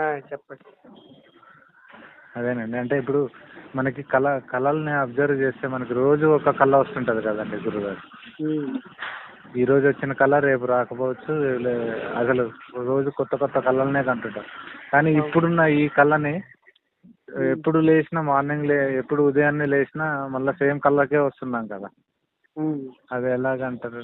చెప్పండి. అదేనండి. అంటే ఇప్పుడు మనకి కళ కళల్ని అబ్జర్వ్ చేస్తే మనకి రోజు ఒక కళ వస్తుంటుంది కదండి గురుగారు. ఈ రోజు వచ్చిన కళ రేపు రాకపోవచ్చు అసలు రోజు కొత్త కొత్త కళలనే కంటుంటాం కానీ ఇప్పుడున్న ఈ కళని ఎప్పుడు లేచినా మార్నింగ్ లే ఎప్పుడు ఉదయాన్నే లేచినా మళ్ళీ సేమ్ కళ్ళకే వస్తున్నాం కదా. అది ఎలాగంటారు.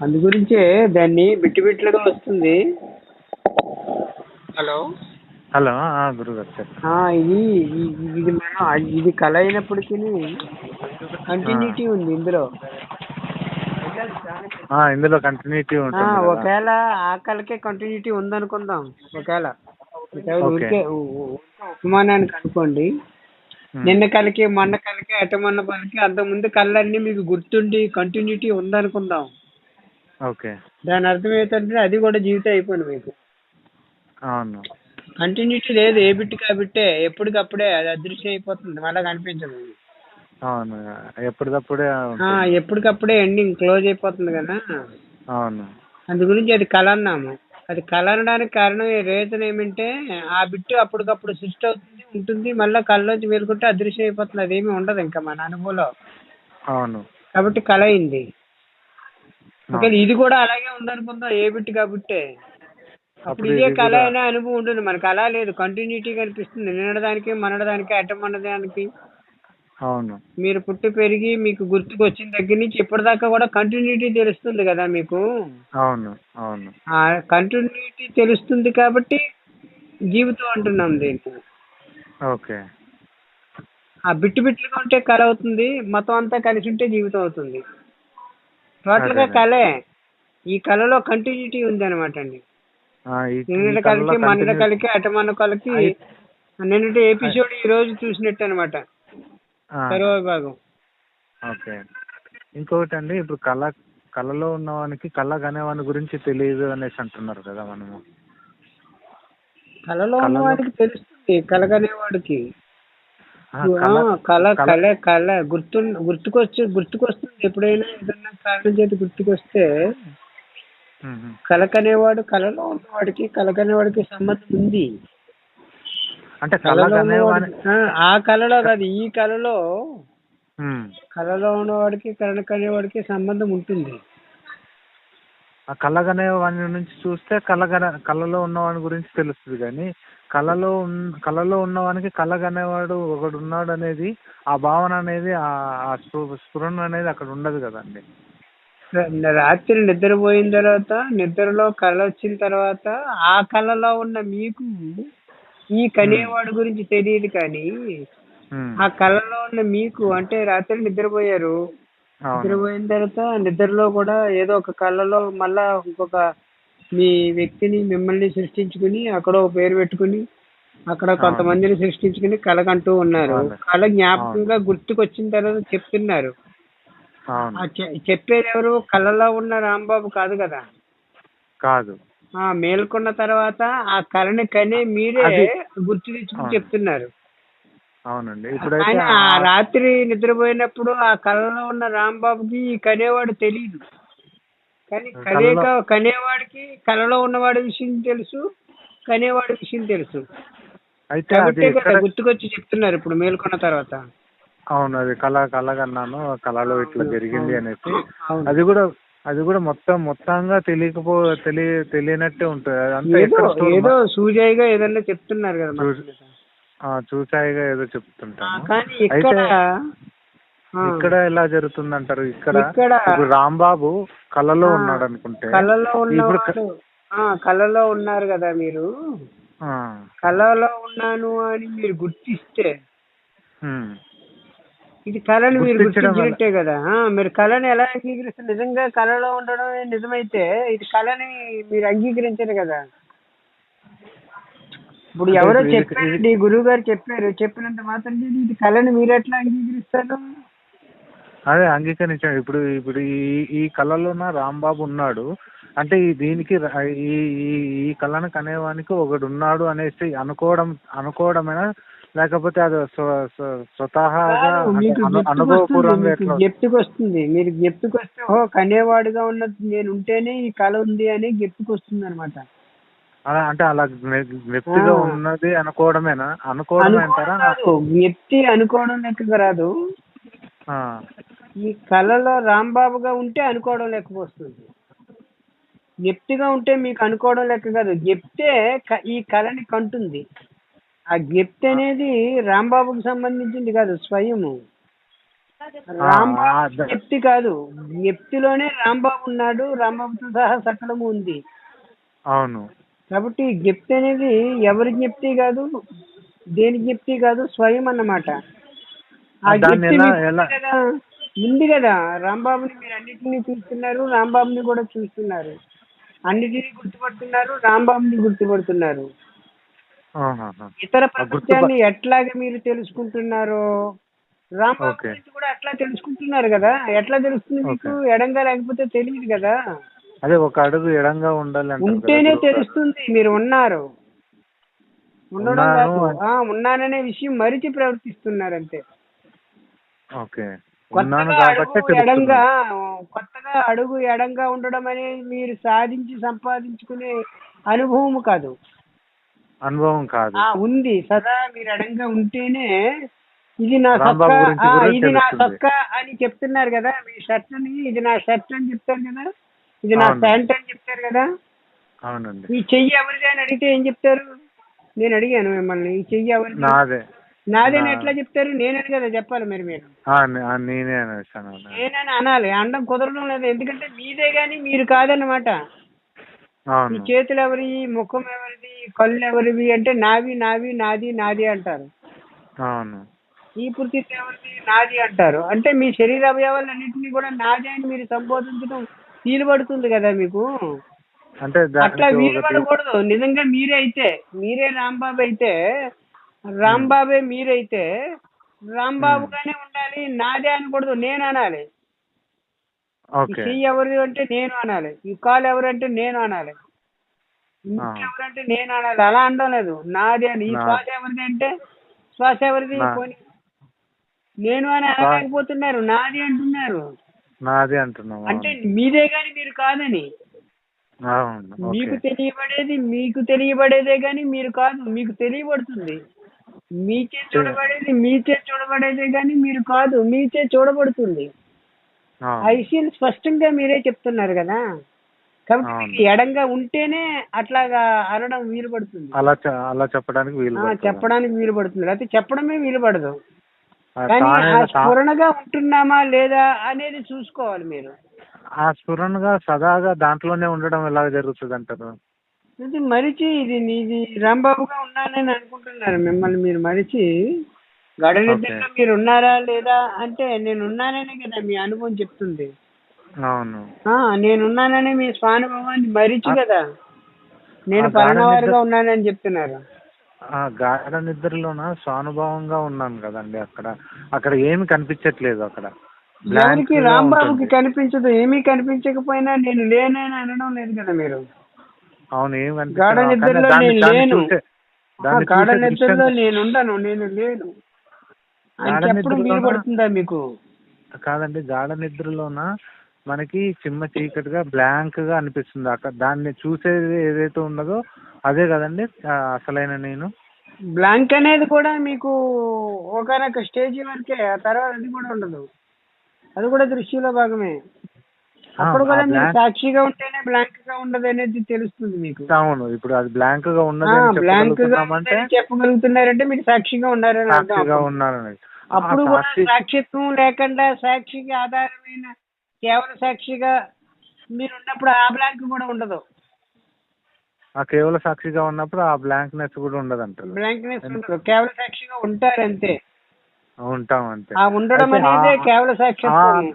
అందు గురించే దాన్ని బిట్టు బిట్లుగా వస్తుంది హలో హలో గురుగారు ఇది ఈ- ఇది మనం ఇది కళ అయినప్పటికీ కంటిన్యూటీ ఉంది ఇందులో ఇందులో కంటిన్యూటీ ఆ, ఉంటుంది. ఒకవేళ ఆ కళకే కంటిన్యూటీ ఉందనుకుందాం ఒకవేళ. ఊరికే ఉపమానానికి అనుకోండి. నిన్న కలకి మొన్న కలకి అటమన్న పలికి అంతకుముందు కళ్ళన్నీ మీకు గుర్తుండి కంటిన్యూటీ ఉందనుకుందాం. ఓకే. దాని అర్థం ఏంటంటే అది కూడా జీవితం అయిపోయింది మీకు. అవును. కంటిన్యూటీ లేదు ఏ బిట్ కాబట్టే ఎప్పటికప్పుడే అది అదృశ్యం అయిపోతుంది మళ్ళీ కనిపించదు. అవును ఎప్పటికప్పుడే ఆ. ఎప్పటికప్పుడే ఎండింగ్ క్లోజ్ అయిపోతుంది కదా. అవును. అందు గురించి అది కళ అన్నాము అది కళ అనడానికి కారణం రీజన్ ఏమంటే ఆ బిట్టు అప్పటికప్పుడు సృష్టి అవుతుంది ఉంటుంది మళ్ళీ కళ్ళలోంచి మేలుకుంటే అదృశ్యం అయిపోతుంది అదేమీ ఉండదు ఇంకా మన అనుభవంలో. అవును. కాబట్టి కళ అయింది. ఇది కూడా అలాగే ఉందనుకుందాం ఏ బిట్ కాబట్టి. అప్పుడు ఇదే కళ అనే అనుభవం ఉంటుంది మనకు అలా లేదు కంటిన్యూటీ కనిపిస్తుంది నిన్నదానికి మనడదానికి అట్టమన్నదానికి అవును. మీరు పుట్టి పెరిగి మీకు గుర్తుకు వచ్చిన దగ్గర నుంచి ఇప్పటిదాకా కూడా కంటిన్యూటీ తెలుస్తుంది కదా మీకు? అవును అవును. ఆ కంటిన్యూటీ తెలుస్తుంది కాబట్టి జీవితం అంటున్నాం దీన్ని. ఓకే. ఆ బిట్టు బిట్లుగా ఉంటే కళ అవుతుంది మొత్తం అంతా కలిసి ఉంటే జీవితం అవుతుంది. టోటల్గా. కళే. ఈ కళలో కంటిన్యూటీ ఉంది అనమాట అండి. ఆ, ఈ- ఈ నిన్నటి కళలో కలికి మన continue- కలికి అటమన్న అయి- నిన్నటి ఎపిసోడ్ ఈ రోజు చూసినట్టు అనమాట సర్వ ఓకే. ఇంకొకటి అండి ఇప్పుడు కళ కళలో ఉన్నవానికి కళ కనేవాని గురించి తెలియదు అనేసి అంటున్నారు కదా మనము. కళలో ఉన్నవాడికి తెలుస్తుంది కళ కళ కళ- కళ కళ గుర్తు గుర్తుకొచ్చి గుర్తుకొస్తుంది. ఎప్పుడైనా ఏదన్నా కారణం చేతి గుర్తుకొస్తే మ్మ్. కలకనేవాడు కళలో ఉన్నవాడికి కలకనేవాడికి సంబంధం ఉంది. అంటే కళలో ఆ, కళలో కాదు ఈ కళలో. కళలో ఉన్నవాడికి కళ కనేవాడికి సంబంధం ఉంటుంది ఆ కళ కనేవాని నుంచి చూస్తే కళ కన కళలో ఉన్నవాని గురించి తెలుస్తుంది కానీ కళలో ఉన్న కళలో ఉన్నవానికి కళ కనేవాడు ఒకడు ఉన్నాడు అనేది ఆ భావన అనేది ఆ ఆ స్ఫు- స్ఫురణ అనేది అక్కడ ఉండదు కదండి రాత్రి నిద్రపోయిన తర్వాత నిద్రలో కళ వచ్చిన తర్వాత ఆ కళలో ఉన్న మీకు ఈ కనేవాడు గురించి తెలియదు కానీ. ఆ కళలో ఉన్న మీకు అంటే రాత్రి నిద్రపోయారు. నిద్రపోయిన తర్వాత నిద్రలో కూడా ఏదో ఒక కళలో మళ్ళా ఇంకొక మీ వ్యక్తిని మిమ్మల్ని సృష్టించుకుని అక్కడ ఒక పేరు పెట్టుకుని అక్కడ కొంతమందిని సృష్టించుకుని కళకంటూ ఉన్నారు. కళ జ్ఞాపకంగా గుర్తుకొచ్చిన తర్వాత చెప్తున్నారు. చెప్పేది ఎవరు? కళలో ఉన్న రాంబాబు కాదు కదా. కాదు. ఆ మేల్కొన్న తర్వాత ఆ కళని కనే మీరే గుర్తు తెచ్చుకుని. చెప్తున్నారు. అవునండి. ఇప్పుడైతే కానీ ఆ రాత్రి నిద్రపోయినప్పుడు ఆ కళలో ఉన్న రాంబాబుకి ఈ కనేవాడు తెలియదు కానీ కనేక కనేవాడికి కళలో ఉన్నవాడి విషయం తెలుసు కనేవాడి విషయం తెలుసు. అయితే అది కాబట్టి గుర్తుకొచ్చి చెప్తున్నారు ఇప్పుడు మేల్కొన్న తర్వాత. అవును అది కళ కళ కన్నాను కళలో ఇట్లా జరిగింది అనేసి. అవును. అది కూడా అది కూడా మొత్తం మొత్తంగా తెలియకపో తెలియ తెలియనట్టే ఉంటుంది. ఏదో సూజాయిగా ఏదన్నా చెప్తున్నారు కదా చూసాయిగా ఏదో చెప్తుంటాను కానీ ఇక్కడ ఎలా జరుగుతుంది అంటారు ఇక్కడ రాంబాబు కళలో ఉన్నాడు అనుకుంటే కళలో ఇప్పుడు కళలో ఉన్నారు కదా మీరు. కళలో ఉన్నాను అని మీరు గుర్తిస్తే ఇది కళని మీరు గుర్తించినట్టే కదా. మీరు కళని ఎలా అంగీకరిస్తారు నిజంగా కళలో ఉండడం నిజమైతే ఇది కళని మీరు అంగీకరించరు కదా. ఇప్పుడు ఎవరో చెప్పారండి గురువు గారు చెప్పారు చెప్పినంత మాత్రం ఇది కళని మీరు ఎట్లా అంగీకరిస్తారు? అదే అంగీకరించాడు ఇప్పుడు ఇప్పుడు ఈ ఈ కళలోన రాంబాబు ఉన్నాడు. అంటే ఈ దీనికి ఈ ఈ కళను కనేవానికి ఒకడు ఉన్నాడు అనేసి అనుకోవడం అనుకోవడమేనా? లేకపోతే అది స్వ- స్వ- స్వతహాగా కాదు, అంటే మీకు అను- జ్ఞప్తికి అనుభవపూర్వంగా వస్తుంది, మీరు వస్తే ఓ కనేవాడుగా ఉన్న నేను ఉంటేనే ఈ కళ ఉంది అని వస్తుంది అనమాట అలా అంటే అలా జ్ఞ- జ్ఞప్తిగా. ఉన్నది అనుకోవడమేనా? అనుకోవడం అంటారా? జ్ఞప్తి అనుకోవడం లెక్కకు రాదు ఈ కళలో రాంబాబుగా ఉంటే అనుకోవడం లెక్కకు వస్తుంది. జ్ఞప్తిగా ఉంటే మీకు అనుకోవడం లెక్క కాదు. క- ఈ కళని కంటుంది. ఆ జ్ఞప్తి అనేది రాంబాబుకి సంబంధించింది కాదు స్వయము. రాంబాబు జ్ఞప్తి కాదు. జ్ఞప్తిలోనే రాంబాబు ఉన్నాడు రాంబాబుతో సహా సకలము ఉంది. అవును. కాబట్టి జ్ఞప్తి అనేది ఎవరి జ్ఞప్తి కాదు దేని జ్ఞప్తి కాదు స్వయం అన్నమాట. ఆ ఉంది కదా ఉంది కదా. రాంబాబుని మీరు అన్నిటినీ చూస్తున్నారు రాంబాబుని కూడా చూస్తున్నారు. అన్నిటినీ గుర్తుపడుతున్నారు రాంబాబుని గుర్తుపడుతున్నారు. ఇతర ప్రపంచాన్ని ఎట్లాగ మీరు తెలుసుకుంటున్నారో. గురించి కూడా అట్లా తెలుసుకుంటున్నారు కదా? ఎట్లా తెలుస్తుంది మీకు? ఎడంగా లేకపోతే తెలియదు కదా? అదే ఒక అడుగు ఎడంగా ఉండాలి ఉంటేనే. తెలుస్తుంది మీరు ఉన్నారు. ఉండడం ఉన్నాననే విషయం మరిచి ప్రవర్తిస్తున్నారు అంతే ఓకే ఎడంగా కొత్తగా అడుగు ఎడంగా ఉండడం అనేది మీరు సాధించి సంపాదించుకునే అనుభవం కాదు. అనుభవం కాదు. ఉంది. సదా మీరు ఎడంగా ఉంటేనే ఇది నా సొక్క. ఇది నా. సొక్క అని చెప్తున్నారు కదా. మీ షర్ట్ అని ఇది నా షర్ట్ అని చెప్తారు కదా. ఇది నా. ప్యాంట్ అని చెప్తారు కదా. అవునండి. ఈ చెయ్యి ఎవరిది అని అడిగితే ఏం చెప్తారు? నేను అడిగాను మిమ్మల్ని. ఈ చెయ్యి ఎవరిది? నాదే. నాదని నా- ఎట్లా చెప్తారు? నేనని కదా చెప్పాలి మరి మీరు. నేనే. నేనని అనాలి. అనడం కుదరడం లేదు. ఎందుకంటే మీదే గాని మీరు కాదన్నమాట. ఈ చేతులు ఎవరి ముఖం ఎవరిది కళ్ళు ఎవరివి అంటే నావి నావి నాది నాది అంటారు. అవును. ఈ పూర్తి ఎవరిది నాది అంటారు. అంటే మీ శరీర అవయవాలన్నింటినీ కూడా నాది అని మీరు సంబోధించడం వీలు పడుతుంది కదా మీకు? అంటే అట్లా దానికి వీలు ఒకటి పడకూడదు. నిజంగా మీరే అయితే మీరే రాంబాబు అయితే రాంబాబే మీరైతే రాంబాబుగానే ఉండాలి నాదే అనకూడదు నేను అనాలి చెయ్యి ఎవరు అంటే నేను అనాలి. ఈ కాలు ఎవరంటే నేను అనాలి. ఎవరంటే నేను అనాలి. అలా అనడం లేదు. నాది అని. ఈ శ్వాస ఎవరిది అంటే శ్వాస ఎవరిది నేను అని అనలేకపోతున్నారు. నాది అంటున్నారు. నాది అంటున్నాం అంటే మీదే కానీ మీరు కాదని. మీకు తెలియబడేది మీకు తెలియబడేదే కానీ మీరు కాదు. మీకు తెలియబడుతుంది. మీచే చూడబడేది మీచే చూడబడేదే కానీ మీరు కాదు. మీచే చూడబడుతుంది. విషయం స్పష్టంగా మీరే చెప్తున్నారు కదా? కాబట్టి ఎడంగా ఉంటేనే అట్లాగా అనడం వీలు పడుతుంది. అలా అలా చెప్పడానికి వీలు. చెప్పడానికి వీలు పడుతుంది. అయితే చెప్పడమే వీలు పడదు. ఆ కానీ స్ఫురణగా ఉంటున్నామా లేదా అనేది చూసుకోవాలి మీరు. ఆ స్ఫురణగా సదాగా దాంట్లోనే ఉండడం ఎలా జరుగుతుంది అంటారు? ఇది మరిచి ఇది ఇది రాంబాబుగా ఉన్నానని అనుకుంటున్నారు మిమ్మల్ని మీరు మరిచి. గడనిద్దరిలో మీరు ఉన్నారా లేదా? అంటే నేను ఉన్నాననే కదా మీ అనుభవం చెప్తుంది. అవును. ఆ నేనున్నానని మీ స్వానుభవాన్ని మరిచి కదా. నేను నిద్ర- ఉన్నానని చెప్తున్నారు. ఆ గాఢ నిద్రలోన స్వానుభవంగా ఉన్నాను కదండి అక్కడ. అక్కడ ఏమి కనిపించట్లేదు అక్కడ. గా రాంబాబుకి. కనిపించదు. ఏమీ కనిపించకపోయినా నేను లేనని అనడం లేదు కదా మీరు. అవును ఏం గాఢ నిద్రలో నేను లేను. గాఢ నిద్రలో నేను ఉండను. నేను లేను. వీలు పడుతుందా మీకు? కాదండి గాఢ నిద్రలోన మనకి చిమ్మ చీకటిగా బ్లాంక్గా అనిపిస్తుంది. అక్కడ దాన్ని చూసేది ఏదైతే ఉన్నదో అదే కదండి అసలైన నేను. బ్లాంక్ అనేది కూడా మీకు ఒకనొక స్టేజ్ వరకే ఆ తర్వాత అది కూడా ఉండదు. అది కూడా దృశ్యంలో భాగమే. అప్పుడు కూడా మీరు సాక్షిగా ఉంటేనే బ్లాంక్గా ఉండదు అనేది తెలుస్తుంది మీకు అవును ఇప్పుడు అది బ్లాంక్గా ఉన్నది బ్లాంక్గా ఉందని చెప్పగలుగుతున్నారంటే మీరు సాక్షిగా ఉన్నారని సాక్షిగా. ఉన్నారని అప్పుడు కూడా సాక్షి సాక్షిత్వం లేకుండా సాక్షికి ఆధారమైన కేవల సాక్షిగా మీరు ఉన్నప్పుడు ఆ బ్లాంక్ కూడా ఉండదు. ఆ కేవల సాక్షిగా ఉన్నప్పుడు ఆ బ్లాంక్నెస్ కూడా ఉండదు అంటారు బ్లాంక్నెస్ ఉండదు. కేవల సాక్షిగా ఉంటారు అంతే ఉంటాం అంతే ఆ ఉండడం అనేదే కేవల సాక్షిత్వం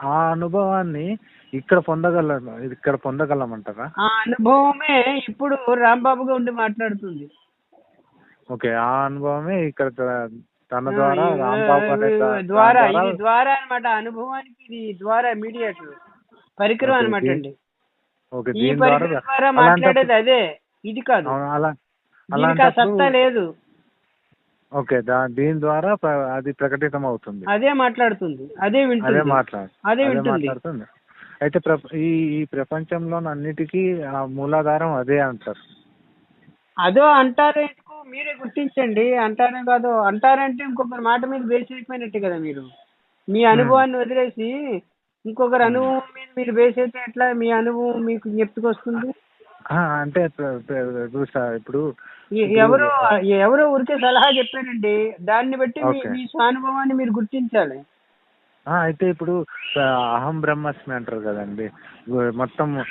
ఆ- అనుభవాన్ని ఇక్కడ పొందగలం ఇక్కడ పొందగలమంటారా? ఆ అనుభవమే ఇప్పుడు రాంబాబుగా ఉండి మాట్లాడుతుంది. ఓకే ఆ అనుభవమే ఇక్కడ తన ద్వారా రాంబాబు అనే ద్వారా ఇది ద్వారా అన్నమాట అనుభవానికి ఇది ద్వారా మీడియేటర్ పరికరం ఓకే, అన్నమాట దీ- అండి. ఓకే ఈ దీని ద్వారా పరికరం ద్వారా అలాంటప్పుడు- మాట్లాడేది అదే ఇది కాదు. అవును, అలా దీనికి ఆ సత్తా అలాంటప్పుడు లేదు. ఓకే దీని ద్వారా అది ప్రకటితం అవుతుంది అదే మాట్లాడుతుంది. అదే అదే వింటుంది మాట్లాడు అదే అదే వింటుంది. మాట్లాడుతుంది. అయితే ఈ ఈ ప్రపంచంలో అన్నిటికీ ఆ మూలాధారం అదే అంటారు. అదో అంటారు మీరే గుర్తించండి. అంటారే కాదు. అంటారంటే ఇంకొకరి మాట మీద బేస్ అయిపోయినట్టు కదా మీరు. మీ అనుభవాన్ని వదిలేసి ఇంకొకరి అనుభవం మీద మీరు బేస్ అయితే ఎట్లా? మీ అనుభవం మీకు జ్ఞప్తికొస్తుంది ఆ, అంటే ఇప్పుడు ఎవరో ఎవరో ఊరికే సలహా చెప్పారండి దాన్ని బట్టి మీ స్వానుభవాన్ని మీరు గుర్తించాలి. ఆ, అయితే ఇప్పుడు అహం బ్రహ్మస్మి అంటారు కదండి. మొత్తం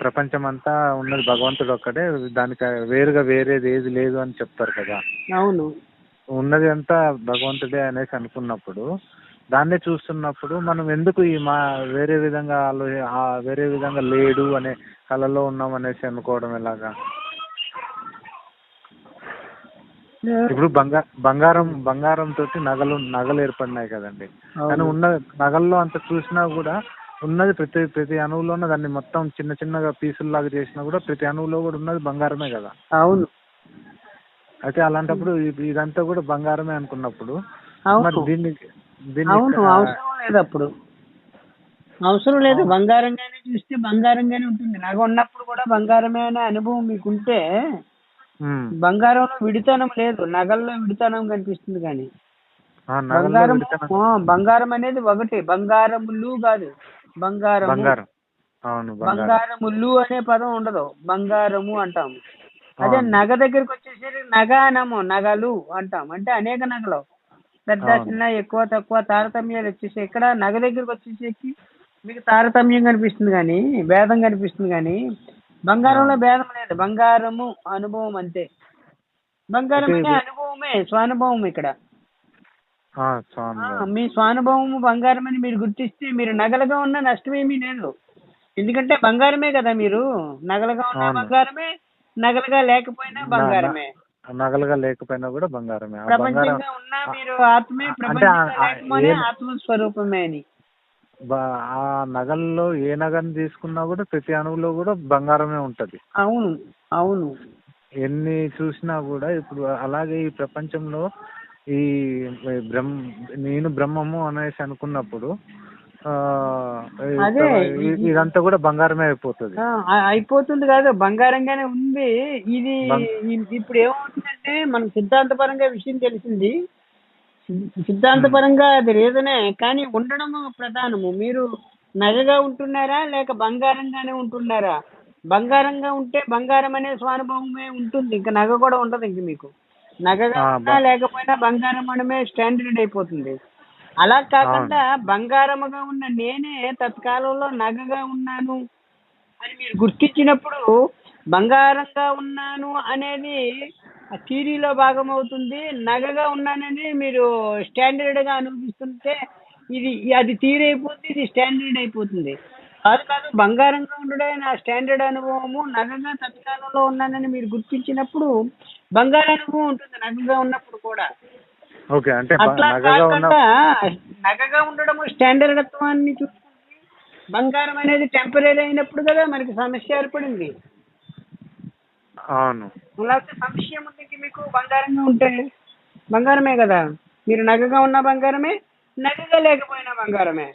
ప్రపంచం అంతా ఉన్నది భగవంతుడు ఒక్కడే. దానికి వేరుగా వేరేది ఏది లేదు అని చెప్తారు కదా. అవును. ఉన్నది అంతా భగవంతుడే అనేసి అనుకున్నప్పుడు దాన్నే చూస్తున్నప్పుడు మనం ఎందుకు ఈ మా వేరే విధంగా వేరే విధంగా లేడు అనే కళలో ఉన్నాం అనేసి అనుకోవడం ఎలాగా? ఇప్పుడు బంగా బంగారం బంగారం తోటి నగలు నగలు ఏర్పడినాయి కదండి. కానీ. ఉన్న నగల్లో అంత చూసినా కూడా ఉన్నది ప్రతి ప్రతి అణువులోనే దాన్ని మొత్తం చిన్న చిన్నగా పీసుల్లాగా చేసినా కూడా ప్రతి అణువులో కూడా ఉన్నది బంగారమే కదా. అవును. అయితే అలాంటప్పుడు ఇది- ఇదంతా కూడా బంగారమే అనుకున్నప్పుడు మరి అవును. ఆ, అవసరం లేదు అప్పుడు. అవసరం లేదు. బంగారంగానే చూస్తే బంగారంగానే ఉంటుంది. నగ ఉన్నప్పుడు కూడా బంగారమే అనే అనుభవం మీకుంటే బంగారంలో విడితనం లేదు నగల్లో విడితనం కనిపిస్తుంది కానీ. బంగారం బంగారం అనేది ఒకటి బంగారములు కాదు. బంగారం. బంగారములు అనే పదం ఉండదు. బంగారము అంటాము. అదే. నగ దగ్గరికి వచ్చేసరికి నగ అనము నగలు అంటాం అంటే అనేక నగలు. పెద్ద. చిన్న ఎక్కువ తక్కువ తారతమ్యాలు వచ్చేసి ఇక్కడ నగ దగ్గరికి వచ్చేసరికి మీకు తారతమ్యం కనిపిస్తుంది కానీ భేదం కనిపిస్తుంది కానీ బంగారంలో భేదం లేదు. బంగారము అనుభవం అంతే. బంగారం అనుభవమే స్వానుభవం ఇక్కడ. మీ స్వానుభవము బంగారం అని మీరు గుర్తిస్తే మీరు నగలుగా ఉన్న నష్టమేమీ లేదు. ఎందుకంటే బంగారమే కదా మీరు. నగలుగా ఉన్న. బంగారమే నగలుగా లేకపోయినా బంగారమే. నగలుగా లేకపోయినా కూడా బంగారమే. ప్రపంచంగా ఉన్నా మీరు ఆత్మే అంటే ప్రపంచంగా ఆ- ఆ లేకపోతే ఏ- ఆత్మస్వరూపమే అని. ఆ నగల్లో ఏ నగని తీసుకున్నా కూడా ప్రతి అణువులో కూడా బంగారమే ఉంటది. అవును అవును. ఎన్ని చూసినా కూడా ఇప్పుడు అలాగే ఈ ప్రపంచంలో ఈ బ్రహ్మ నేను బ్రహ్మము అనేసి అనుకున్నప్పుడు అదే, ఇదంతా కూడా బంగారమే అయిపోతుంది. అయిపోతుంది కాదు బంగారంగానే ఉంది. ఇది ఇప్పుడు ఏమవుతుందంటే మన సిద్ధాంతపరంగా విషయం తెలిసింది. సిద్- సిద్ధాంతపరంగా అది రీజనే కానీ ఉండడము ప్రధానము. మీరు నగగా ఉంటున్నారా లేక బంగారంగానే ఉంటున్నారా? బంగారంగా ఉంటే బంగారం అనే స్వానుభవమే ఉంటుంది. ఇంకా నగ కూడా ఉండదు ఇంక మీకు. నగగా లేకపోయినా బంగారం అనమే స్టాండర్డ్ అయిపోతుంది. అలా కాకుండా బంగారముగా ఉన్న నేనే తత్కాలంలో నగగా ఉన్నాను అని మీరు గుర్తించినప్పుడు బంగారంగా ఉన్నాను అనేది ఆ థీరీలో భాగం అవుతుంది నగగా ఉన్నానని మీరు స్టాండర్డ్గా అనుభవిస్తుంటే ఇది అది థీరీ అయిపోతుంది ఇది స్టాండర్డ్ అయిపోతుంది. కాదు కాదు బంగారంగా ఉండడే నా స్టాండర్డ్ అనుభవము. నగగా తత్కాలంలో ఉన్నానని మీరు గుర్తించినప్పుడు బంగారు అనుభవం ఉంటుంది నగగా ఉన్నప్పుడు కూడా. ఓకే అంటే అట్లా కాకుండా నగగా ఉండడం స్టాండర్డ్ తత్వాన్ని చూసుకుంటే బంగారం అనేది టెంపరీ అయినప్పుడు కదా మనకి సమస్య ఏర్పడింది. అవును. లేకపోతే సమస్య ముందుకి మీకు? బంగారంగా ఉంటే బంగారమే కదా? మీరు నగగా ఉన్న బంగారమే నగగా లేకపోయినా బంగారమే.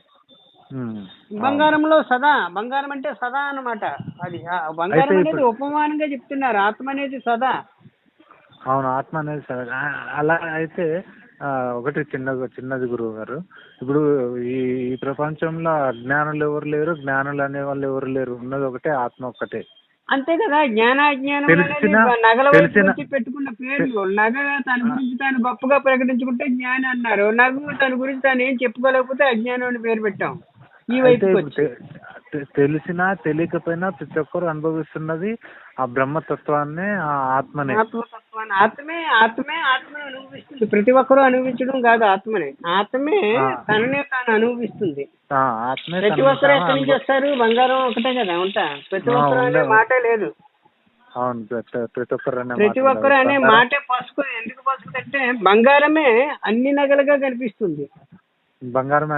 బంగారంలో సదా బంగారం అంటే సదా అన్నమాట. అది బంగారం అనేది ఉపమానంగా చెప్తున్నారు. ఆత్మ అనేది సదా. అవును ఆత్మ అనేది. ఆ, అలా అయితే ఒకటి చిన్న చిన్నది గురువు గారు. ఇప్పుడు ఈ ఈ ప్రపంచంలో అజ్ఞానులు ఎవరు లేరు జ్ఞానులు అనే వాళ్ళు ఎవరు లేరు. ఉన్నది ఒకటే ఆత్మ ఒక్కటే. అంతే కదా జ్ఞానాజ్ఞానం తెలిసిన- నగల వైపు నుంచి పెట్టుకున్న పేర్లు. నగ తన గురించి తాను గొప్పగా ప్రకటించుకుంటే జ్ఞాని అన్నారు. నగు తన గురించి తాను ఏం చెప్పుకోలేకపోతే అజ్ఞానం అని పేరు పెట్టాం. ఈ అయితే తెలిసినా తెలియకపోయినా ప్రతి ఒక్కరు అనుభవిస్తున్నది ఆ బ్రహ్మతత్వాన్ని ఆ ఆత్మనే. ఆత్మతత్వాన్ని. ఆత్మే ఆత్మే ఆత్మను అనుభవిస్తుంది. ప్రతి ఒక్కరూ అనుభవించడం కాదు ఆత్మని. ఆత్మే. తననే తాను అనుభవిస్తుంది. ఆత్మే ప్రతి ఒక్కరు ఎక్కడి నుంచి వస్తారు? బంగారం ఒకటే కదా ఉంటా? ప్రతి ఒక్కరు అనే. మాటే లేదు. అవును ప్రతి ఒక్కరు అనే ప్రతి ఒక్కరు అనే. మాటే పసుపు ఎందుకు పసుపు అంటే బంగారమే అన్ని నగలుగా కనిపిస్తుంది. బంగారం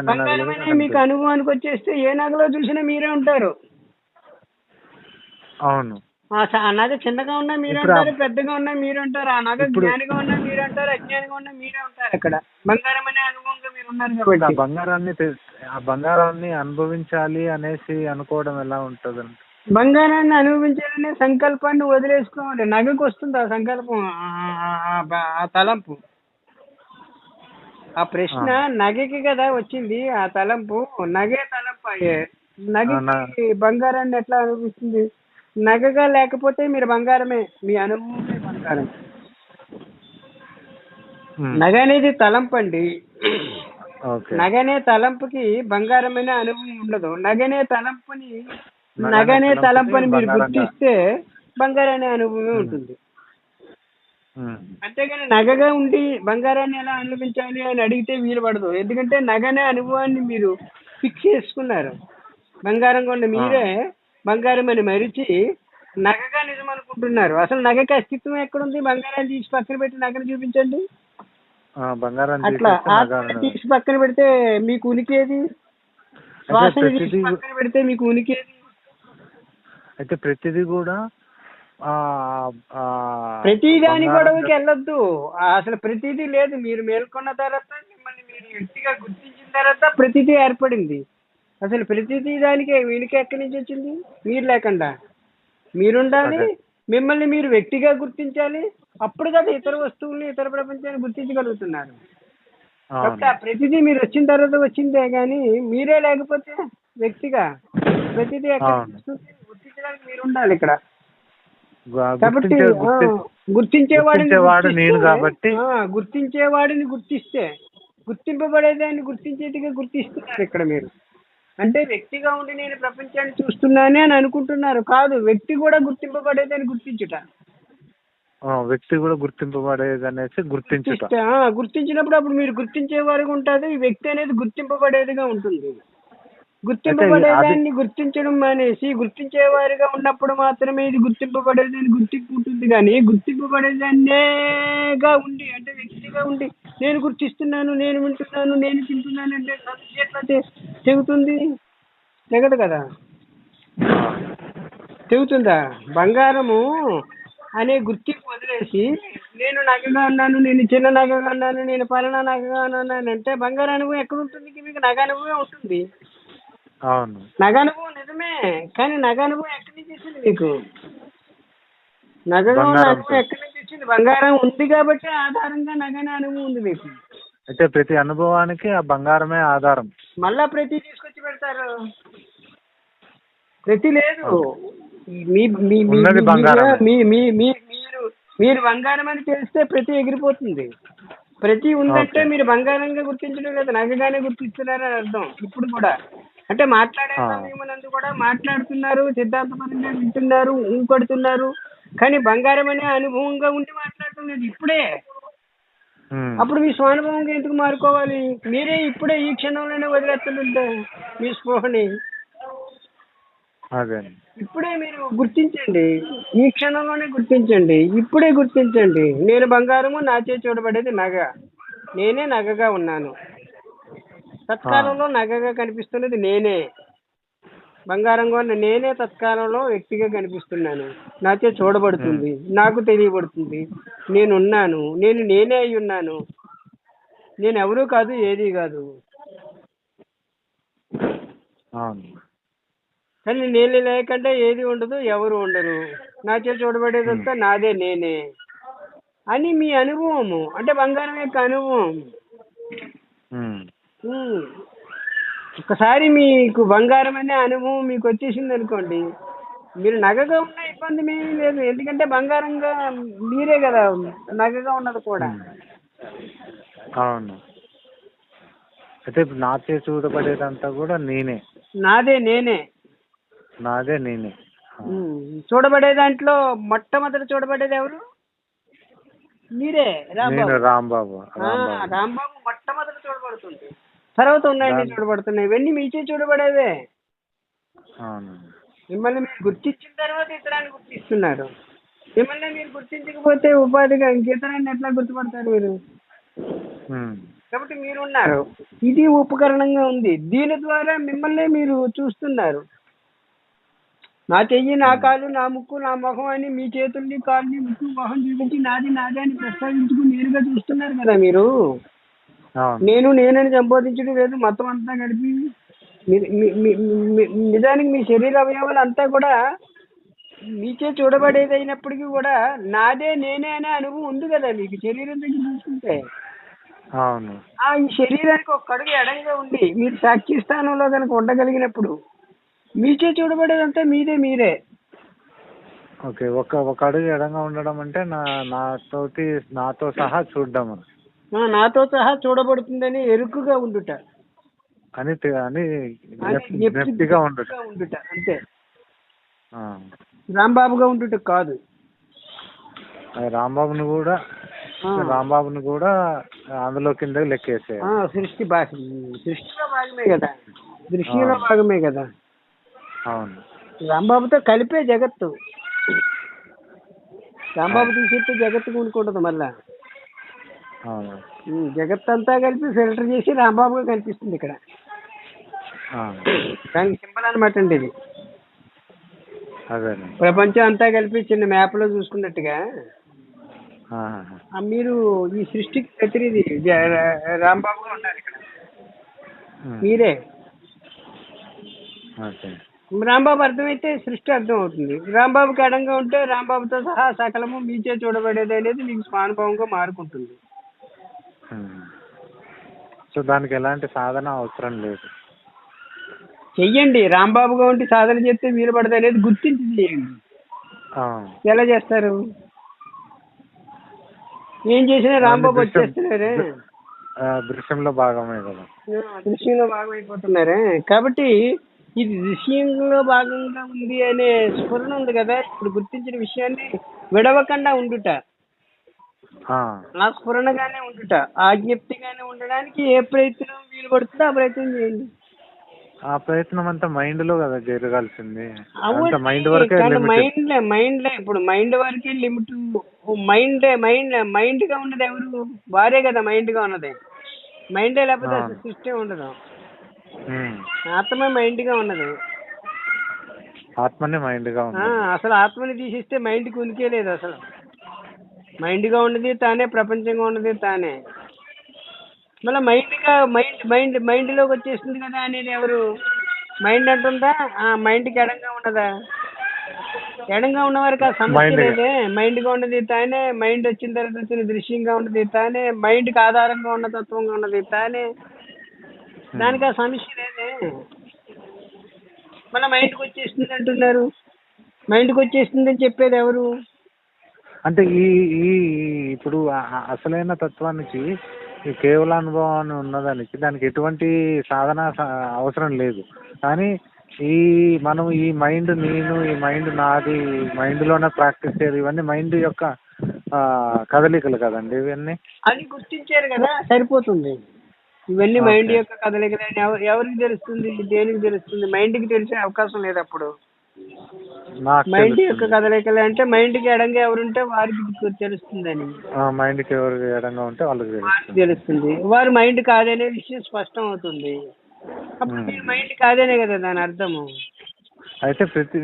మీకు అనుభవానికి వచ్చేస్తే ఏ నగలో చూసినా మీరే ఉంటారు. అవును. ఆ నగ చిన్నగా ఉన్నా మీరు అంటారు పెద్దగా ఉన్నా మీరు అంటారు ఆ నగ జ్ఞానిగా ఉన్నా మీరు అంటారు అజ్ఞానిగా ఉన్నా మీరే ఉంటారు అక్కడ బంగారం అనే అనుభవంగా మీరు ఉన్నారు ఇప్పుడు ఆ కాబట్టి బంగారాన్ని ఆ బంగారాన్ని అనుభవించాలి అనేసి అనుకోవడం ఎలా ఉంటుంది బంగారాన్ని అనుభవించాలనే సంకల్పాన్ని వదిలేసుకోవాలి. నగకు వస్తుంది ఆ సంకల్పం ఆ తలంపు. ఆ ప్రశ్న నగకి కదా వచ్చింది ఆ తలంపు. నగే తలంపు అయ్యే. నగకి బంగారాన్ని ఎట్లా అనిపిస్తుంది నగగా లేకపోతే మీరు బంగారమే? మీ అనుభవమే బంగారం. నగ అనేది తలంపు అండి. నగనే తలంపుకి బంగారమైన అనుభవం ఉండదు. నగనే తలంపుని నగనే తలంపుని మీరు. గుర్తిస్తే బంగారం అనే అనుభవమే ఉంటుంది. అంతేగాని నగగా ఉండి బంగారాన్ని ఎలా అనుభవించాలి అని అడిగితే వీలు పడదు. ఎందుకంటే నగనే అనుభవాన్ని మీరు ఫిక్స్ చేసుకున్నారు. బంగారం కొండ మీరే బంగారం అని మరిచి నగగా నిజం అనుకుంటున్నారు. అసలు నగకి అస్తిత్వం ఎక్కడుంది? బంగారాన్ని తీసి పక్కన పెట్టి నగను చూపించండి. ఆ, బంగారాన్ని అట్లా తీసి పక్కన పెడితే మీకు ఉనికి ఏది? తీసి పక్కన పెడితే మీకు ఉనికి ఏది? అయితే ప్రతిదీ కూడా ఆ ఆ ప్రతి దాని బంగారం గొడవకి వెళ్ళొద్దు. అసలు ప్రతిదీ లేదు. మీరు మేల్కొన్న తర్వాత మిమ్మల్ని మీరు వ్యక్తిగా గుర్తించిన తర్వాత ప్రతిదీ ఏర్పడింది. అసలు ప్రతిదీ దానికి వీనికి ఎక్కడి నుంచి వచ్చింది? మీరు లేకుండా. మీరుండాలి. మిమ్మల్ని మీరు వ్యక్తిగా గుర్తించాలి. అప్పుడు కదా ఇతర వస్తువుల్ని ఇతర ప్రపంచాన్ని గుర్తించగలుగుతున్నారు. ప్రతిదీ మీరు వచ్చిన తర్వాత వచ్చిందే కానీ మీరే లేకపోతే వ్యక్తిగా ప్రతిదీ? గుర్తించడానికి మీరు ఉండాలి ఇక్కడ. కాబట్టి గుర్తించే గుర్తించేవాడు నేను కాబట్టి గుర్తించేవాడిని గుర్తిస్తే గుర్తింపబడేదాన్ని గుర్తించేదిగా గుర్తిస్తున్నారు ఇక్కడ మీరు. అంటే వ్యక్తిగా ఉండి నేను ప్రపంచాన్ని చూస్తున్నానే అని అనుకుంటున్నారు కాదు వ్యక్తి కూడా గుర్తింపబడేదని గుర్తించుట. ఆ, వ్యక్తి కూడా గుర్తింపబడేది అనేసి గుర్తించుట గుర్తించినప్పుడు అప్పుడు మీరు గుర్తించేవారుగా ఉంటుంది ఈ వ్యక్తి అనేది గుర్తింపబడేదిగా ఉంటుంది. గుర్తింపబడేదాన్ని గుర్తించడం మానేసి గుర్తించేవారిగా ఉన్నప్పుడు మాత్రమే ఇది గుర్తింపబడేదని గుర్తింపు ఉంటుంది కానీ గుర్తింపబడేదాన్నేగా ఉండి అంటే వ్యక్తిగా ఉండి నేను గుర్తిస్తున్నాను నేను వింటున్నాను నేను తింటున్నాను అంటే అది ఎట్లా తె- తెగుతుంది? తెగదు కదా? తెగుతుందా? బంగారము అనే గుర్తింపు వదిలేసి నేను నగగా ఉన్నాను నేను చిన్న నగగా ఉన్నాను నేను పలానా నగగా ఉన్నాను అంటే బంగారు అనుభవం ఎక్కడ ఉంటుంది మీకు నగ అనుభవం ఉంటుంది. అవును. నగ అనుభవం నిజమే కానీ నగ అనుభవం ఎక్కడి నుంచి వచ్చింది మీకు? బంగారం అనుభవం ఎక్కడి నుంచి వచ్చింది? బంగారం ఉంది కాబట్టి ఆధారంగా నగనే అనుభవం ఉంది మీకు. అయితే ప్రతి అనుభవానికి ఆ బంగారమే ఆధారం. మళ్ళా ప్రతి తీసుకొచ్చి పెడతారు. ప్రతి లేదు. మీ మీ మీ- ఉన్నది మీ-. మీ మీ మీ- మీరు మీరు బంగారం అని తెలిస్తే ప్రతి ఎగిరిపోతుంది. ప్రతి ఉందంటే. మీరు బంగారంగా గుర్తించడం లేదు నగగానే గుర్తిస్తున్నారని అర్థం. ఇప్పుడు కూడా. అంటే మాట్లాడే ఆ. సమయమునందు కూడా మాట్లాడుతున్నారు సిద్ధాంతపరంగా వింటున్నారు ఊకొడుతున్నారు కానీ బంగారం అనే అనుభవంగా ఉండి మాట్లాడటం లేదు ఇప్పుడే. అప్పుడు మీ స్వానుభవంగా ఎందుకు మారుకోవాలి? మీరే ఇప్పుడే ఈ క్షణంలోనే వదిలేస్తుంటే మీ స్పృహని. ఇప్పుడే మీరు గుర్తించండి. ఈ క్షణంలోనే గుర్తించండి. ఇప్పుడే గుర్తించండి. నేను బంగారము నాచే చూడబడేది నగ. నేనే నగగా ఉన్నాను. తత్కాలంలో నగగా కనిపిస్తున్నది నేనే. బంగారంగా ఉన్న నేనే తత్కాలంలో వ్యక్తిగా కనిపిస్తున్నాను. నాచే చూడబడుతుంది నాకు తెలియబడుతుంది. నేనున్నాను నేను నేనే అయి ఉన్నాను. నేను ఎవరూ కాదు ఏది కాదు. కానీ నేను లేకుండా ఏది ఉండదు ఎవరు ఉండరు. నాచే చూడబడేదంతా నాదే నేనే. అని మీ అనుభవము అంటే బంగారం యొక్క అనుభవం. ఒకసారి మీకు బంగారం అనే అనుభవం మీకు వచ్చేసింది అనుకోండి. మీరు నగగా ఉన్న ఇబ్బంది ఏమీ లేదు. ఎందుకంటే బంగారంగా మీరే కదా నగగా ఉన్నది కూడా. అవును. అయితే ఇప్పుడు నాచే చూడబడేదంతా కూడా నేనే. నాదే నేనే. నాదే నేనే. చూడబడే దాంట్లో మొట్టమొదటి చూడబడేది ఎవరు? మీరే రాంబాబు. రాంబాబు మొట్టమొదటి చూడబడుతుంది తర్వాత ఉన్నాయన్నీ రాం- చూడబడుతున్నాయి. ఇవన్నీ మీచే చూడబడేవే. మిమ్మల్ని మీరు గుర్తించిన తర్వాత ఇతరాన్ని గుర్తిస్తున్నారు. మిమ్మల్ని మీరు గుర్తించకపోతే ఉపాధిగా ఇంకితరాన్ని ఎట్లా గుర్తుపడతారు మీరు. కాబట్టి మీరు ఉన్నారు ఇది ఉపకరణంగా ఉంది. దీని ద్వారా మిమ్మల్ని మీరు చూస్తున్నారు. నా చెయ్యి నా కాలు నా ముక్కు నా ముఖం అని మీ చేతుల్ని కాళ్ళని ముక్కు మొహం చూపించి నాది నాదే అని ప్రస్తావించుకుని నేరుగా చూస్తున్నారు కదా మీరు. నేను నేనని సంబోధించడం లేదు మొత్తం అంతా కలిపి నిజానికి మీ శరీర అవయవాలు అంతా కూడా మీచే చూడబడేది అయినప్పటికీ కూడా నాదే నేనే అనే అనుభవం ఉంది కదా మీకు శరీరం దగ్గర చూసుకుంటే. అవును. ఆ ఈ శరీరానికి ఒక కడుగు ఎడంగా ఉండి మీరు సాక్షి స్థానంలో కనుక ఉండగలిగినప్పుడు మీచే చూడబడేదంతా మీదే మీరే. ఓకే ఒక ఒక అడుగు ఎడంగా ఉండడం అంటే నా నాతోటి నాతో సహా చూడడం. నాతో సహా చూడబడుతుందని ఎరుకుగా ఉండుట. అని అని ఉండుట. అంతే. రాంబాబుగా ఉండుట కాదు. రాంబాబుని కూడా. రాంబాబుని కూడా అందులో కింద లెక్కేసే. ఆ, సృష్టి భాష సృష్టిలో భాగమే కదా. దృష్టిలో భాగమే కదా. అవును. రాంబాబుతో కలిపే జగత్తు. రాంబాబు తీసేస్తే జగత్తు కూడుకుంటుంది మళ్ళా. అవును. ఉమ్, జగత్ అంతా కలిపి ఫిల్టర్ చేసి రాంబాబుగా కనిపిస్తుంది ఇక్కడ. దానికి సింబల్ అనమాట అండి ఇది. ప్రపంచం అంతా కలిపి చిన్న మ్యాప్లో చూసుకున్నట్టుగా మీరు ఈ సృష్టికి ప్రతినిధి జ- రా- రాంబాబుగా ఉన్నారు ఇక్కడ. మీరే. రాంబాబు అర్థమైతే సృష్టి అర్థం అవుతుంది రాంబాబుకి అడంగా ఉంటే రాంబాబుతో సహా సకలము మీచే చూడబడేది అనేది మీకు స్వానుభవంగా మారుకుంటుంది. సో దానికి ఎలాంటి సాధన అవసరం లేదు. చెయ్యండి. రాంబాబుగా ఉండి సాధన చేస్తే వీలు పడదు అనేది గుర్తించి చేయండి ఆ. ఎలా చేస్తారు? ఏం చేసినా రాంబాబు వచ్చేస్తున్నారే. దృశ్యంలో భాగమే కదా. దృశ్యంలో భాగమైపోతున్నారే. కాబట్టి ఇది దృశ్యంలో భాగంగా ఉంది అనే స్ఫురణ ఉంది కదా. ఇప్పుడు గుర్తించిన విషయాన్ని విడవకుండా ఉండుట. ఆ. స్ఫురణగానే ఉండుట ఆజ్ఞప్తిగానే ఉండడానికి ఏ ప్రయత్నం వీలు పడుతుందో ఆ ప్రయత్నం చేయండి. ఆ ప్రయత్నం అంతా మైండ్లో కదా జరగాల్సింది. మైండ్ వరకే మైండ్ మైండ్ ఇప్పుడు మైండ్ వరకే లిమిట్ మైండ్ మైండ్ మైండ్గా ఉన్నది ఎవరు? వారే కదా మైండ్గా ఉన్నది. మైండే లేకపోతే సృష్టి ఉండదు. ఆత్మే మైండ్గా ఉన్నది. ఆత్మనే మైండ్గా అసలు ఆత్మని తీసిస్తే మైండ్కి ఉనికే లేదు అసలు. మైండ్గా ఉన్నది తానే ప్రపంచంగా ఉన్నది తానే. మళ్ళీ మైండ్గా మైండ్ మైండ్ మైండ్లోకి వచ్చేస్తుంది కదా అనేది ఎవరు? మైండ్ అంటుందా? ఆ మైండ్కి ఎడంగా ఉన్నదా? ఎడంగా ఉన్న వారికి ఆ సమస్య. లేదే. మైండ్గా ఉన్నది తానే మైండ్ వచ్చిన తర్వాత వచ్చిన దృశ్యంగా ఉన్నది తానే మైండ్కి ఆధారంగా ఉన్న తత్వంగా ఉన్నది తానే. దానికి ఆ సమస్య లేదే. మళ్ళీ మైండ్కి వచ్చేస్తుంది అంటున్నారు. మైండ్కి వచ్చేస్తుంది అని చెప్పేది ఎవరు? అంటే ఈ ఈ ఇప్పుడు అసలైన తత్వానికి ఈ కేవల అనుభవం ఉన్నదానికి దానికి ఎటువంటి సాధన అవసరం లేదు. కానీ ఈ మనం ఈ మైండ్ నేను ఈ మైండ్ నాది మైండ్లోనే ప్రాక్టీస్ చేయాలి. ఇవన్నీ మైండ్ యొక్క ఆ, కదలికలు కదండి ఇవన్నీ. అది గుర్తించారు కదా? సరిపోతుంది. ఇవన్నీ. మైండ్ యొక్క కదలికలు. ఎవరికి తెలుస్తుంది? దేనికి తెలుస్తుంది? మైండ్కి తెలిసే అవకాశం లేదు అప్పుడు. మైండ్ యొక్క. కదలికలు అంటే మైండ్కి ఎడంగా ఎవరుంటే వారికి తెలుస్తుందని. మైండ్కి ఎవరు ఎడంగా ఉంటే వాళ్ళకి తెలుస్తుంది. వారు మైండ్ కాదనే విషయం స్పష్టం అవుతుంది. అప్పుడు Hmm. మీరు మైండ్ కాదనే కదా దాని అర్థము. అయితే ప్రతి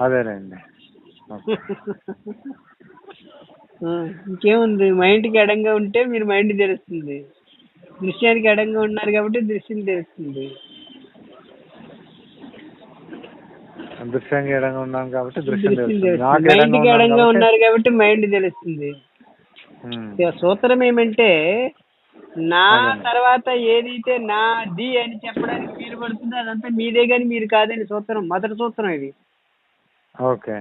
అదేనండి. ఇంకేముంది? మైండ్కి ఎడంగా ఉంటే మీరు మైండ్ తెలుస్తుంది. దృశ్యానికి ఎడంగా ఉన్నారు కాబట్టి దృశ్యం తెలుస్తుంది. దృశ్యంగా ఎడంగా ఉన్నాం కాబట్టి దృశ్యం మైండ్కి ఎడంగా ఉన్నారు కాబట్టి మైండ్ తెలుస్తుంది. ఇక సూత్రం ఏమంటే నా. తర్వాత ఏదైతే నాది అని చెప్పడానికి వీలు పడుతుందో అదంతా మీదే కానీ మీరు కాదని సూత్రం. మొదటి సూత్రం ఇది. ఓకే.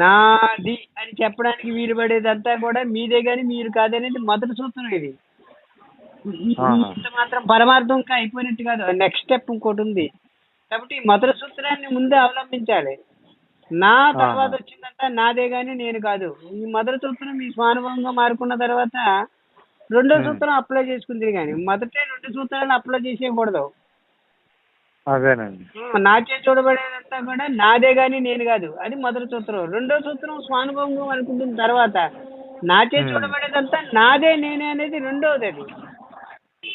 నాది అని చెప్పడానికి వీలు పడేదంతా కూడా మీదే కానీ మీరు కాదనేది మొదటి సూత్రం ఇది. మాత్రం పరమార్థం ఇంకా అయిపోయినట్టు కాదు. నెక్స్ట్ స్టెప్ ఇంకోటి ఉంది. కాబట్టి ఈ మొదటి సూత్రాన్ని ముందే అవలంబించాలి. నా తర్వాత ఆహా. వచ్చిందంతా నాదే గాని నేను కాదు. ఈ మొదటి సూత్రం మీ స్వానుభవంగా మారుకున్న తర్వాత రెండో. సూత్రం అప్లై చేసుకుంది కానీ మొదటే రెండు సూత్రాలను అప్లై చేసేయకూడదు. అదేనండి. ఆ, నాచే చూడబడేదంతా కూడా నాదే గాని నేను కాదు. అది మొదటి సూత్రం. రెండో సూత్రం స్వానుభవంగా అనుకుంటున్న తర్వాత నాచే Hmm. చూడబడేదంతా నాదే నేనే అనేది రెండోది అది.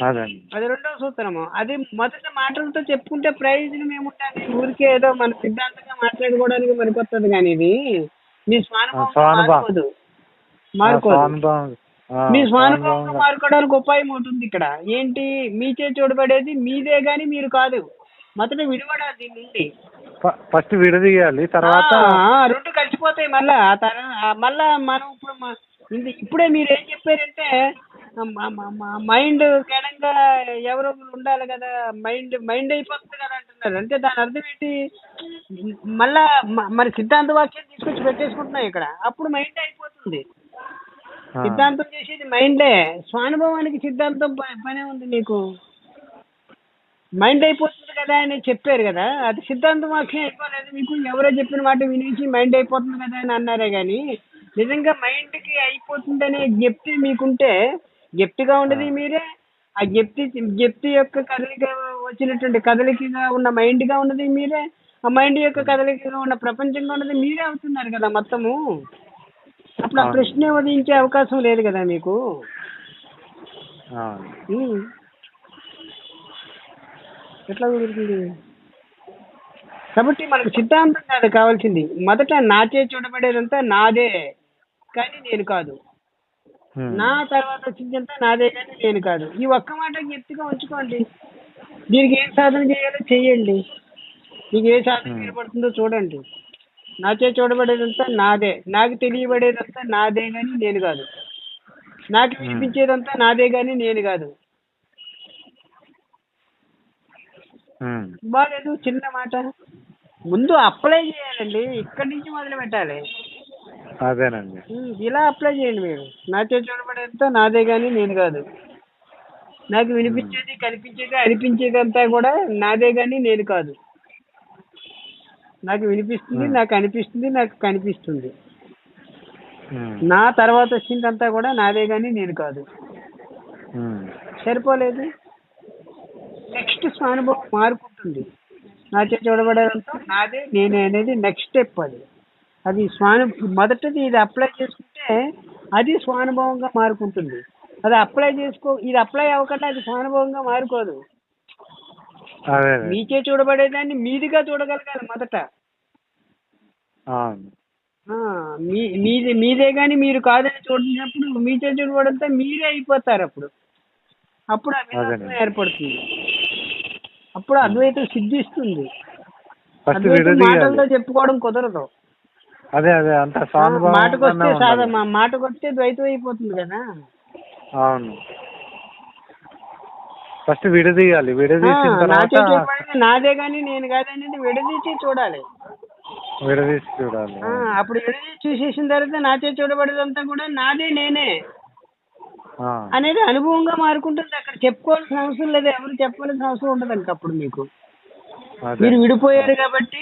అది రెండవ సూత్రము. అది మొదటి మాటలతో చెప్పుకుంటే ప్రయోజనం ఏముంటుంది ఊరికే ఏదో మన సిద్ధాంతంగా మాట్లాడుకోవడానికి మరికొత్తది కానీ ఇది. మీ స్వానుభవం స్వానుభవం. మారుకోదు. మారుకోదు. స్వానుభవం. ఆ, మీ స్వానుభవంగా. మారుకోవడానికి ఉపాయం ఉంటుంది ఇక్కడ. ఏంటి? మీచే చూడబడేది మీదే గాని మీరు కాదు. మొదట విడిపడాలి దీని నుండి. ఫస్ట్ విడదీయాలి తర్వాత రెండు కలిసిపోతాయి మళ్ళా. మళ్ళా మనం ఇప్పుడు ఇప్పుడే మీరు ఏం చెప్పారంటే మైండ్ ఘనంగా ఎవరో ఒకరు ఉండాలి కదా. మైండ్ మైండ్ అయిపోతుంది కదా అంటున్నారు. అంటే దాని అర్థం ఏంటి? మళ్ళా మరి సిద్ధాంత వాక్యం తీసుకొచ్చి పెట్టేసుకుంటున్నాం ఇక్కడ. అప్పుడు మైండ్ అయిపోతుంది. సిద్ధాంతం చేసేది మైండే స్వానుభవానికి సిద్ధాంతం పనే ఉంది నీకు. మైండ్ అయిపోతుంది కదా అని చెప్పారు కదా. అది సిద్ధాంతం వాక్యం అయిపోలేదు. మీకు ఎవరో చెప్పిన మాట వినేసి మైండ్ అయిపోతుంది కదా అని అన్నారే కానీ నిజంగా మైండ్కి అయిపోతుందనే జ్ఞప్తి మీకుంటే జ్ఞప్తిగా ఉండేది మీరే? ఆ జ్ఞప్తి జ్ఞప్తి యొక్క కదలిక వచ్చినటువంటి కదలికగా ఉన్న మైండ్గా ఉన్నది మీరే? ఆ మైండ్ యొక్క కదలికగా ఉన్న ప్రపంచంగా ఉన్నది మీరే అవుతున్నారు కదా మొత్తము? అప్పుడు ఆ. ప్రశ్న ఉదయించే అవకాశం లేదు కదా మీకు. ఎట్లా కుదురుతుంది? కాబట్టి మనకు సిద్ధాంతం కాదు కావాల్సింది. మొదట నాచే చూడబడేదంతా నాదే. కానీ నేను కాదు. నా తర్వాత వచ్చిందంతా నాదే కానీ నేను కాదు. ఈ ఒక్క మాట గట్టిగా ఉంచుకోండి. దీనికి ఏం సాధన చేయాలో చేయండి మీకు ఏ సాధన ఏర్పడుతుందో చూడండి. నాచే చూడబడేదంతా నాదే. నాకు తెలియబడేదంతా నాదే కానీ నేను కాదు. నాకు వినిపించేదంతా నాదే కానీ నేను కాదు. బాగాలేదు చిన్న మాట. ముందు అప్లై చేయాలండి. ఇక్కడి నుంచి మొదలు పెట్టాలి అదేనండి. ఇలా అప్లై చేయండి మీరు. నాచే చూడబడేదంతా నాదే కానీ నేను కాదు. నాకు వినిపించేది కనిపించేది అనిపించేది అంతా కూడా నాదే కానీ నేను కాదు. నాకు వినిపిస్తుంది నాకు అనిపిస్తుంది నాకు కనిపిస్తుంది. నా తర్వాత వచ్చిందంతా కూడా నాదే కానీ నేను కాదు. సరిపోలేదు? నెక్స్ట్ స్వానుభవం మారుకుంటుంది. నాచే చూడబడేదంతా నాదే నేనే అనేది నెక్స్ట్ స్టెప్ అది. అది స్వాను మొదటిది ఇది అప్లై చేసుకుంటే అది స్వానుభవంగా మారుకుంటుంది. అది అప్లై చేసుకో ఇది అప్లై అవ్వకుండా అది స్వానుభవంగా మారుకోదు. మీకే చూడబడేదాన్ని మీదిగా చూడగలగాలి మొదట. అవును. ఆ, మీ మీది మీదే కానీ మీరు కాదని చూడనప్పుడు మీచే చూడబడంతా మీరే అయిపోతారు అప్పుడు. అప్పుడు అదేనండి. ఏర్పడుతుంది. అప్పుడు అద్వైతం సిద్ధిస్తుంది. మాటలతో చెప్పుకోవడం కుదరదు. అదే అదే అంత మాటకు వస్తే ఉండాలి. సాధ మా- మాటకు వస్తే ద్వైతం అయిపోతుంది కదా. అవును. ఫస్ట్ విడదీయాలి. విడదీసిన తర్వాత నాదే కానీ నేను కాదనేది విడదీసి చూడాలి. విడదీసి చూడాలి. అప్పుడు విడదీసి చూసేసిన తర్వాత నాచే చూడబడేదంతా కూడా నాదే నేనే అనేది అనుభవంగా మారుకుంటుంది. అక్కడ చెప్పుకోవాల్సిన అవసరం లేదు. ఎవరు చెప్పాల్సిన అవసరం ఉండదు అప్పుడు మీకు. మీరు విడిపోయారు కాబట్టి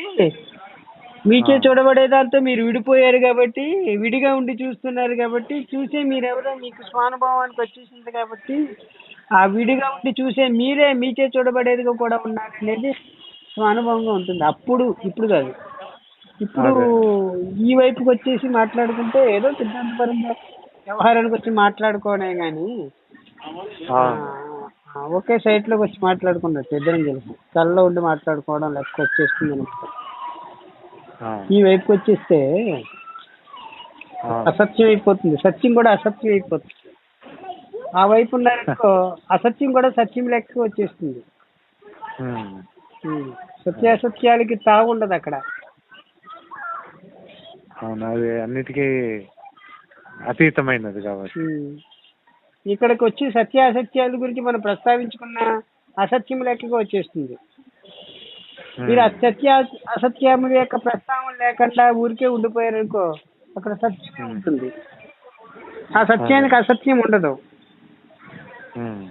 మీచే చూడబడేదాంతో మీరు విడిపోయారు కాబట్టి విడిగా ఉండి చూస్తున్నారు కాబట్టి చూసే మీరెవరో మీకు స్వానుభవానికి వచ్చేసింది కాబట్టి ఆ విడిగా ఉండి చూసే మీరే మీచే చూడబడేదిగా కూడా ఉన్నారు అనేది స్వానుభవంగా ఉంటుంది. అప్పుడు ఇప్పుడు కాదు. ఇప్పుడు ఈ వైపుకి వచ్చేసి మాట్లాడుకుంటే ఏదో సిద్ధాంతపరంగా వ్యవహారానికి వచ్చి మాట్లాడుకోవడమే కానీ ఒకే సైట్లోకి వచ్చి మాట్లాడుకున్నట్టు ఇద్దరం కలిసి. కళ్ళలో ఉండి మాట్లాడుకోవడం లెక్క వచ్చేస్తుంది అనమాట అవును ఈ వైపుకి వచ్చేస్తే. అసత్యం అయిపోతుంది సత్యం కూడా అసత్యం అయిపోతుంది ఆ వైపు ఉన్నారనుకో అసత్యం కూడా సత్యం లెక్క వచ్చేస్తుంది. సత్యాసత్యాలకి తాగుండదు అక్కడ అవును అది అన్నిటికీ అతీతమైనది కాబట్టి. ఇక్కడికి వచ్చి సత్యాసత్యాల గురించి మనం ప్రస్తావించుకున్న అసత్యం లెక్కగా వచ్చేస్తుంది. మీరు అసత్య అసత్యముల యొక్క ప్రస్తావన లేకుండా ఊరికే ఉండిపోయారనుకో అక్కడ సత్యమే ఉంటుంది. ఆ సత్యానికి అసత్యం ఉండదు. ఉమ్.